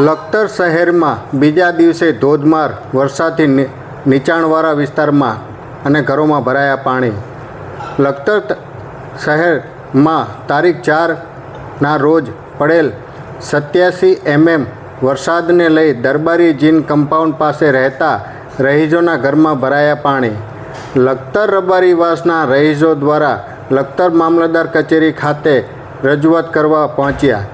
લખતર શહેરમાં બીજા દિવસે ધોધમાર વરસાદથી નીચાણવાળા વિસ્તારમાં અને ઘરોમાં ભરાયા પાણી. લખતર શહેરમાં તારીખ ચારના રોજ પડેલ સત્યાસી એમએમ વરસાદને લઈ દરબારી જીન કમ્પાઉન્ડ પાસે રહેતા રહીજોના ઘરમાં ભરાયા પાણી. લખતર રબારીવાસના રહીજો દ્વારા લખતર મામલતદાર કચેરી ખાતે રજૂઆત કરવા પહોંચ્યા.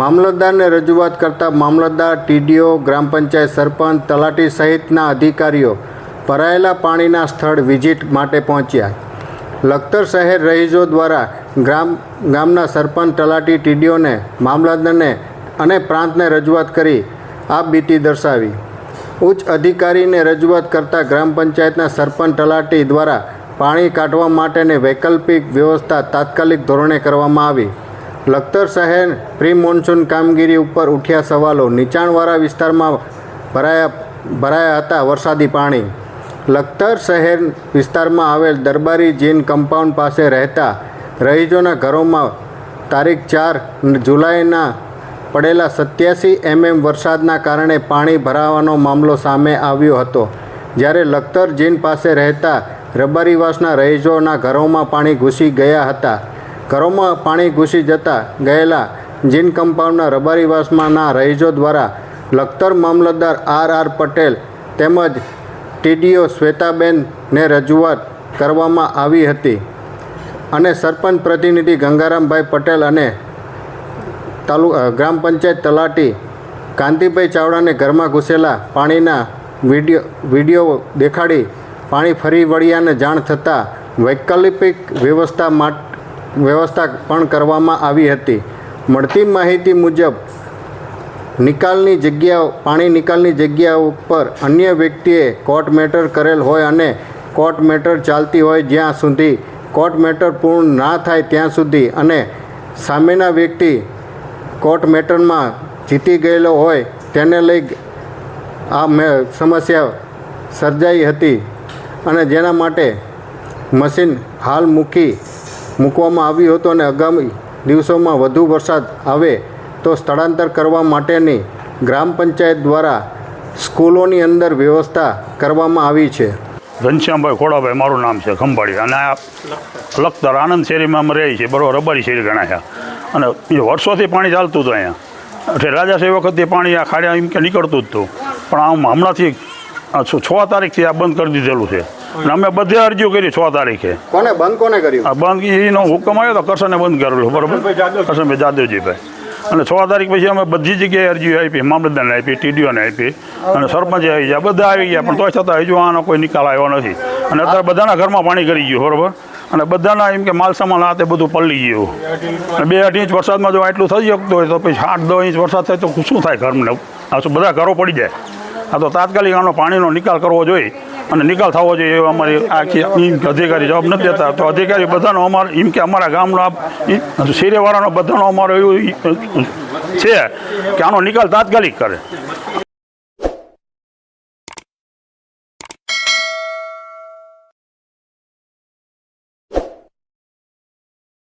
મામલતદારને રજૂઆત કરતા મામલતદાર, ટીડીઓ, ગ્રામ પંચાયત સરપંચ, તલાટી સહિતના અધિકારીઓ ભરાયેલા પાણીના સ્થળ વિઝિટ માટે પહોંચ્યા. લખતર શહેર રહીશો દ્વારા ગ્રામ, ગામના સરપંચ, તલાટી, ટીડીઓને, મામલતદારને અને પ્રાંતને રજૂઆત કરી આ બીતી દર્શાવી. ઉચ્ચ અધિકારીને રજૂઆત કરતા ગ્રામ પંચાયતના સરપંચ, તલાટી દ્વારા પાણી કાઢવા માટેની વૈકલ્પિક વ્યવસ્થા તાત્કાલિક ધોરણે કરવામાં આવી. લખતર શહેર પ્રી મોન્સૂન કામગીરી ઉપર ઉઠ્યા સવાલો. નીચાણવાળા વિસ્તારમાં ભરાયા ભરાયા હતા વરસાદી પાણી. લખતર શહેર વિસ્તારમાં આવેલ દરબારી જીન કમ્પાઉન્ડ પાસે રહેતા રહીજોના ઘરોમાં તારીખ ચાર જુલાઈના પડેલા સત્યાસી એમએમ વરસાદના કારણે પાણી ભરાવાનો મામલો સામે આવ્યો હતો. જ્યારે લખતર જીન પાસે રહેતા રબારીવાસના રહીજોના ઘરોમાં પાણી ઘૂસી ગયા હતા. ઘરોમાં પાણી ઘૂસી જતા ગયેલા જીન કમ્પાઉન્ડના રબારીવાસમાંના રહીજો દ્વારા લખતર મામલતદાર આર આર પટેલ તેમજ ટીડીઓ શ્વેતાબેનને રજૂઆત કરવામાં આવી હતી. અને સરપંચ પ્રતિનિધિ ગંગારામભાઈ પટેલ અને તાલુ ગ્રામ પંચાયત તલાટી કાંતિભાઈ ચાવડાને ઘરમાં ઘૂસેલા પાણીના વીડિયો વીડિયો દેખાડી પાણી ફરી વળ્યાને જાણ થતાં વૈકલ્પિક વ્યવસ્થા માટ વ્યવસ્થા પણ કરવામાં આવી હતી. મળતી માહિતી મુજબ, નિકાલની જગ્યાઓ, પાણી નિકાલની જગ્યા ઉપર અન્ય વ્યક્તિએ કોર્ટ મેટર કરેલ હોય અને કોર્ટ મેટર ચાલતી હોય જ્યાં સુધી કોર્ટ મેટર પૂર્ણ ના થાય ત્યાં સુધી અને સામેના વ્યક્તિ કોર્ટ મેટરમાં જીતી ગયેલો હોય તેને લઈ આ મે, સમસ્યા સર્જાઈ હતી અને જેના માટે મશીન હાલ મૂકી મૂકવામાં આવ્યું હતું અને આગામી દિવસોમાં વધુ વરસાદ આવે તો સ્થળાંતર કરવા માટેની ગ્રામ પંચાયત દ્વારા સ્કૂલોની અંદર વ્યવસ્થા કરવામાં આવી છે. ઘનશ્યામભાઈ ખોડાભાઈ મારું નામ છે, ખંભાળી. અને આ લખતર આનંદ શેરીમાં અમે રહી છીએ, બરાબર, રબારી શેરી ગણાય છે. અને વર્ષોથી પાણી ચાલતું હતું અહીંયા. એટલે રાજાશાહી વખતથી પાણી આ ખાડ્યા એમ કે નીકળતું જ હતું. પણ આમ હમણાંથી છ છ તારીખથી આ બંધ કરી દીધેલું છે. અમે બધે અરજીઓ કરી છ તારીખે. કોને બંધ કોને કર્યું? આ બંધ એનો હુકમ આવ્યો તો કરશને બંધ કરેલો બરોબર? કરશનભાઈ જાદવજીભાઈ અને છ તારીખ પછી અમે બધી જગ્યાએ અરજીઓ આપી મામલતદારને આપી ટીડીઓને આપી અને સરપંચે આવી ગયા બધા આવી ગયા પણ તોય છતાં હજુ આનો કોઈ નિકાલ આવ્યો નથી. અને અત્યારે બધાના ઘરમાં પાણી કરી ગયું બરોબર? અને બધાના એમ કે માલ સામાન આ તે બધું પલળી ગયું. અને બે અઢી ઇંચ વરસાદમાં જો આટલું થઈ શકતું હોય તો પછી આઠ દસ ઇંચ વરસાદ થાય તો શું થાય ઘરને? આ શું બધા ઘરો પડી જાય. આ તો તાત્કાલિક આનો પાણીનો નિકાલ કરવો જોઈએ અને નિકાલ થવો જોઈએ એવો અમારી આખી અધિકારી જવાબ નથી દેતા. તો અધિકારી બધાનો અમારો એમ કે અમારા ગામનો શેરીવાળાનો બધાનો અમારો એવું છે કે આનો નિકાલ તાત્કાલિક કરે.